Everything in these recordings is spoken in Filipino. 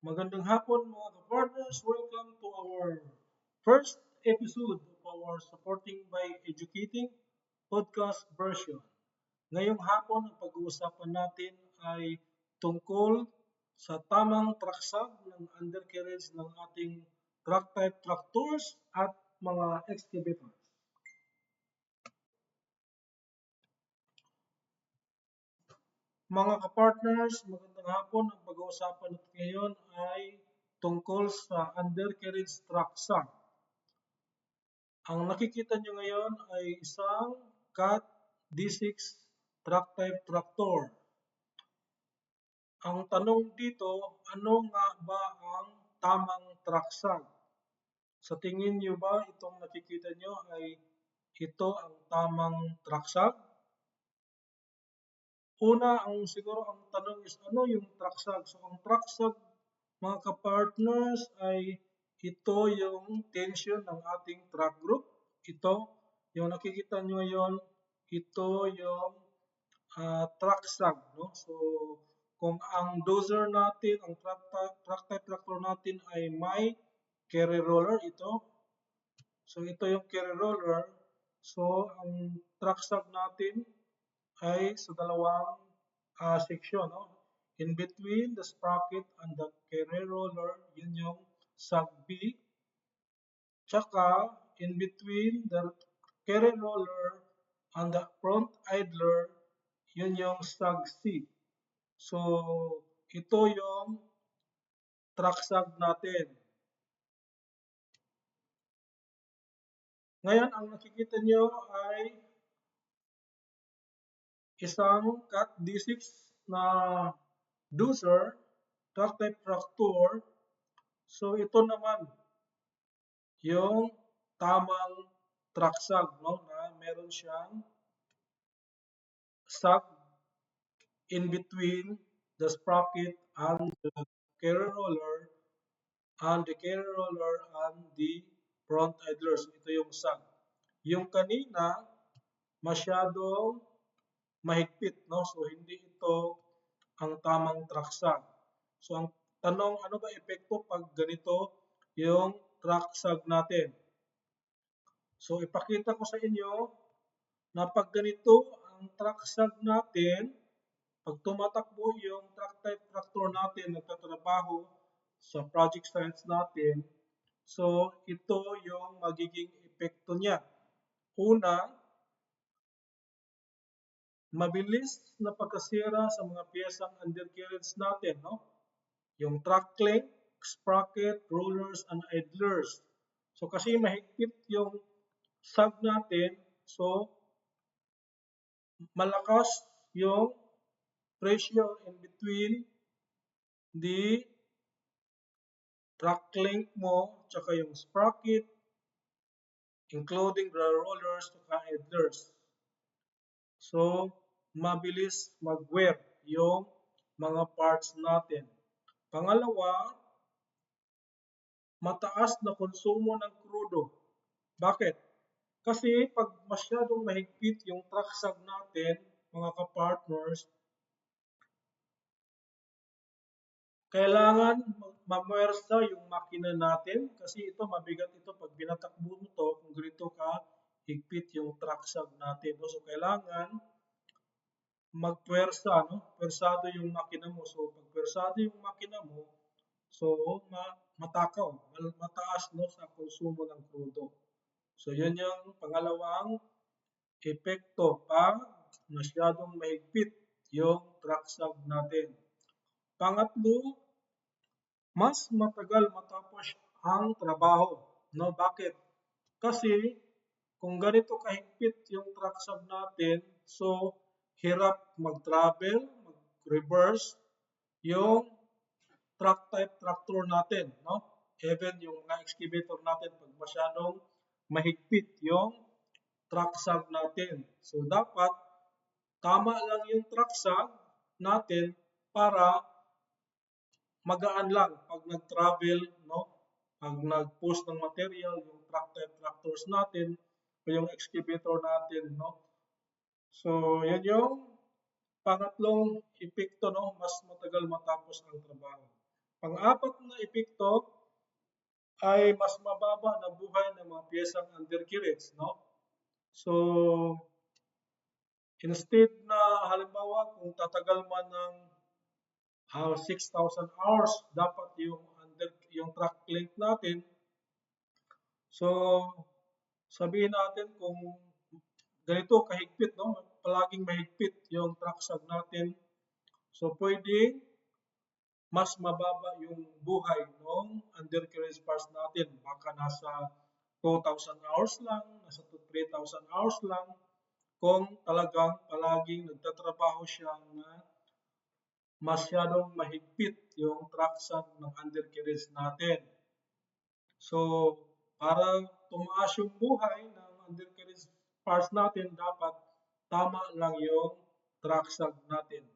Magandang hapon mga ka-partners. Welcome to our first episode of our Supporting by Educating podcast version. Ngayong hapon, ang pag-uusapan natin ay tungkol sa tamang traksag ng undercarriage ng ating truck type tractors at mga excavators. Mga kapartners, hapon. Ang pag-uusapan natin ngayon ay tungkol sa undercarriage sum. Ang nakikita nyo ngayon ay isang CAT D6 truck type tractor. Ang tanong dito, ano nga ba ang tamang truck sum? Sa tingin nyo ba itong nakikita nyo ay ito ang tamang truck sum? Una, ang siguro ang tanong is ano yung truck sag? So ang truck sag mga kapartners ay ito yung tension ng ating truck group. Ito, yung nakikita nyo ngayon, ito yung uh, truck sag. No? So kung ang dozer natin, ang truck, truck type tractor natin ay may carry roller, ito. So ito yung carry roller. So ang truck sag natin ay sa dalawang uh, section. No? In between the sprocket and the carrier roller, yun yung sag B. Tsaka, in between the carrier roller and the front idler, yun yung sag C. So, ito yung track sag natin. Ngayon, ang nakikita nyo ay isang cat D6 na dozer, truck type tractor. So ito naman yung tamang truck sag no na meron siyang sag in between the sprocket and the carrier roller and the carrier roller and the front idler. So ito yung sag. Yung kanina masyadong mahigpit, no? So, hindi ito ang tamang traksag. So, ang tanong, ano ba epekto pag ganito yung traksag natin? So, ipakita ko sa inyo na pag ganito ang traksag natin, pag tumatakbo yung truck type tractor natin nagtatrabaho sa project science natin, so ito yung magiging epekto niya. Una, mabilis na pagkasira sa mga piyesang undercarriage natin, no? Yung track link, sprocket, rollers, and idlers. So kasi mahigpit yung sag natin, so malakas yung pressure in between the track link mo, tsaka yung sprocket, including the rollers, tsaka idlers. So, mabilis mag-wear yung mga parts natin. Pangalawa, mataas na konsumo ng krudo. Bakit? Kasi pag masyadong mahigpit yung truck sag natin, mga ka-partners, kailangan mamwersa yung makina natin kasi ito mabigat ito pag binatakbo mo to kung ganito ka higpit yung truck sag natin. So kailangan magpwersa, no? Pwersado yung makina mo. So, pag yung makina mo, so, ma matakaw, mataas no, sa konsumo ng krudo. So, yan yung pangalawang epekto pag masyadong mahigpit yung truck sag natin. Pangatlo, mas matagal matapos ang trabaho. No, bakit? Kasi kung ganito kahigpit yung truck sag natin, so hirap mag-travel, mag-reverse, yung truck type tractor natin, no? Even yung mga excavator natin pag masyadong mahigpit yung truck sag natin. So dapat tama lang yung truck sag natin para magaan lang pag nag-travel, no? Pag nag-post ng material, yung truck type tractors natin, o yung excavator natin, no? So, yan yung pangatlong epekto, no? Mas matagal matapos ang trabaho. pang-apat na epekto ay mas mababa na buhay ng mga piyesang undercarriage, no? So, instead na halimbawa kung tatagal man ng uh, 6,000 hours, dapat yung under yung track length natin. So, sabihin natin kung ganito kahigpit, no? Palaging mahigpit yung track natin. So, pwede mas mababa yung buhay ng undercarriage parts natin. Baka nasa 2,000 hours lang, nasa 3,000 hours lang, kung talagang palaging nagtatrabaho siya na masyadong mahigpit yung traction ng undercarriage natin. So, para tumaas yung buhay ng undercarriage parts natin, dapat tama lang yung traction natin.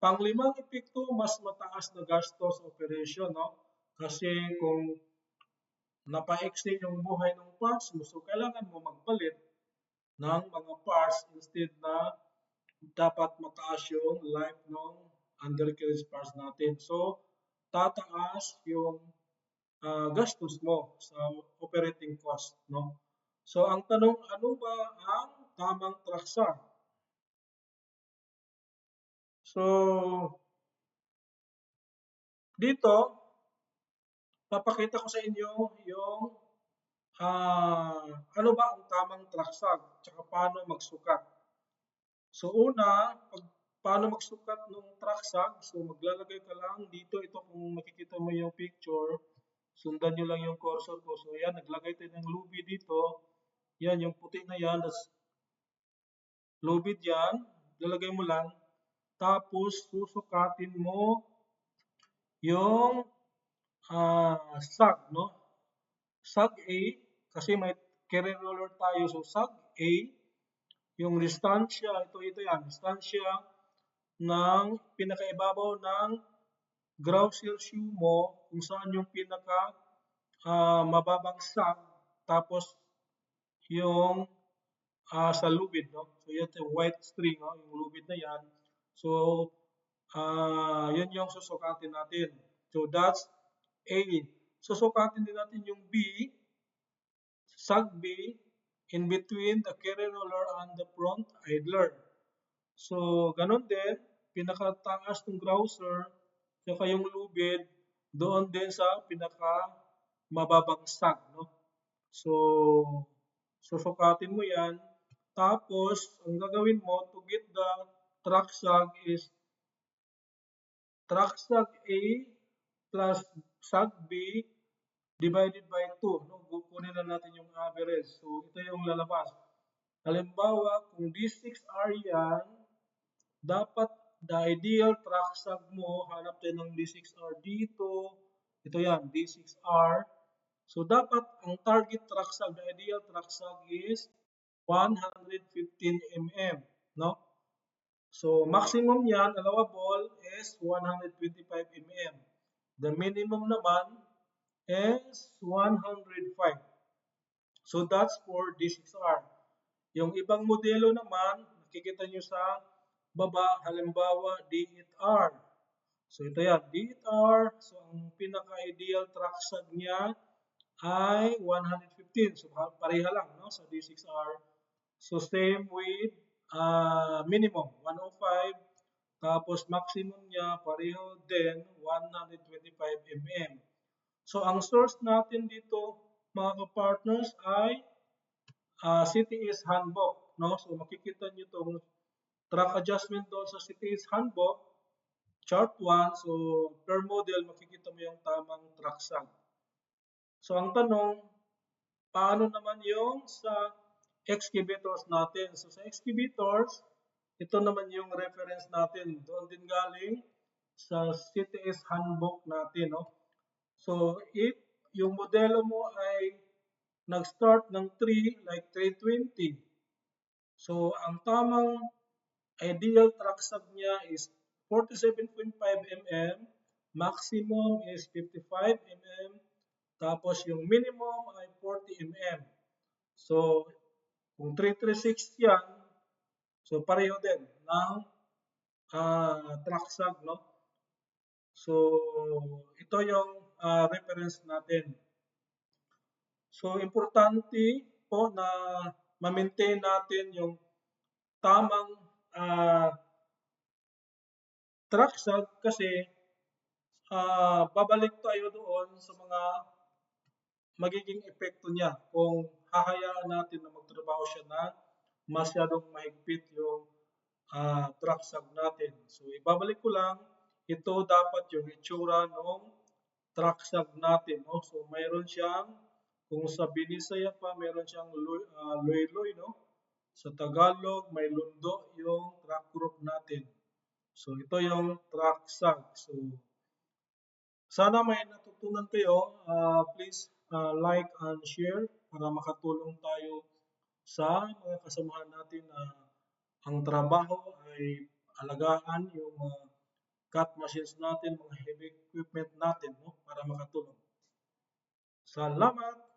Panglimang epekto, mas mataas na gastos operation, no? Kasi kung napa-extend yung buhay ng parts mo, so kailangan mo magpalit ng mga parts instead na dapat mataas yung life ng undercarriage parts natin. So, tataas yung uh, gastos mo sa operating cost, no? So, ang tanong, ano ba ang tamang traksa? So, dito, papakita ko sa inyo yung uh, ano ba ang tamang traksag tsaka paano magsukat. So, una, pag, paano magsukat ng traksag, so maglalagay ka lang dito, ito kung makikita mo yung picture, sundan nyo lang yung cursor ko. So, yan, naglagay tayo ng lubid dito. Yan, yung puti na yan, that's lubid yan, lalagay mo lang. Tapos, susukatin mo yung uh, sag, no? Sag A, kasi may carrier roller tayo. So, sag A, yung distansya, ito, ito yan, distansya ng pinakaibabaw ng grousel shoe mo, kung saan yung pinaka uh, mababang sag, tapos yung uh, sa lubid, no? So, yan yung white string, no? yung lubid na yan. So, uh, yun yung susukatin natin. So, that's A. Susukatin din natin yung B, sag B, in between the carry roller and the front idler. So, ganun din, pinakataas ng grouser, saka yung lubid, doon din sa pinaka mababang sag. No? So, susukatin mo yan. Tapos, ang gagawin mo to get the track sag is track sag A plus sag B divided by 2. No? Kukunin na natin yung average. So, ito yung lalabas. Halimbawa, kung D6R yan, dapat the ideal track sag mo, hanap tayo ng D6R dito. Ito yan, D6R. So, dapat ang target track sag, the ideal track sag is 115 mm. No? So, maximum yan, allowable is 125 mm. The minimum naman is 105. So, that's for D6R. Yung ibang modelo naman, nakikita nyo sa baba, halimbawa D8R. So, ito yan, D8R. So, ang pinaka-ideal track sag niya ay 115. So, pareha lang no, sa D6R. So, same with uh, minimum 105 tapos maximum niya pareho din 125 mm. So ang source natin dito mga ka-partners ay uh, CTS handbook. No? So makikita niyo itong track adjustment doon sa CTS handbook. Chart 1. So per model makikita mo yung tamang track sag. So ang tanong, paano naman yung sa excavators natin. So sa excavators, ito naman yung reference natin. Doon din galing sa CTS handbook natin. No? So if yung modelo mo ay nag-start ng 3 like 320, so ang tamang ideal track sag niya is 47.5 mm, maximum is 55 mm, tapos yung minimum ay 40 mm. So, kung 336 yan, so pareho din ng uh, track sag, no? So, ito yung uh, reference natin. So, importante po na ma-maintain natin yung tamang uh, track sag kasi uh, babalik tayo doon sa mga magiging epekto niya kung hahayaan natin na magtrabaho siya na masyadong mahigpit yung uh, track sag natin. So, ibabalik ko lang, ito dapat yung itsura ng track sag natin. No? So, mayroon siyang, kung sa Binisaya pa, mayroon siyang uh, loy-loy, no? Sa Tagalog, may lundo yung track group natin. So, ito yung track sag. So, sana may natutunan kayo. Uh, please uh, like and share para makatulong tayo sa mga kasamahan natin na ang trabaho ay alagaan yung mga cut machines natin, mga heavy equipment natin no, para makatulong. Salamat!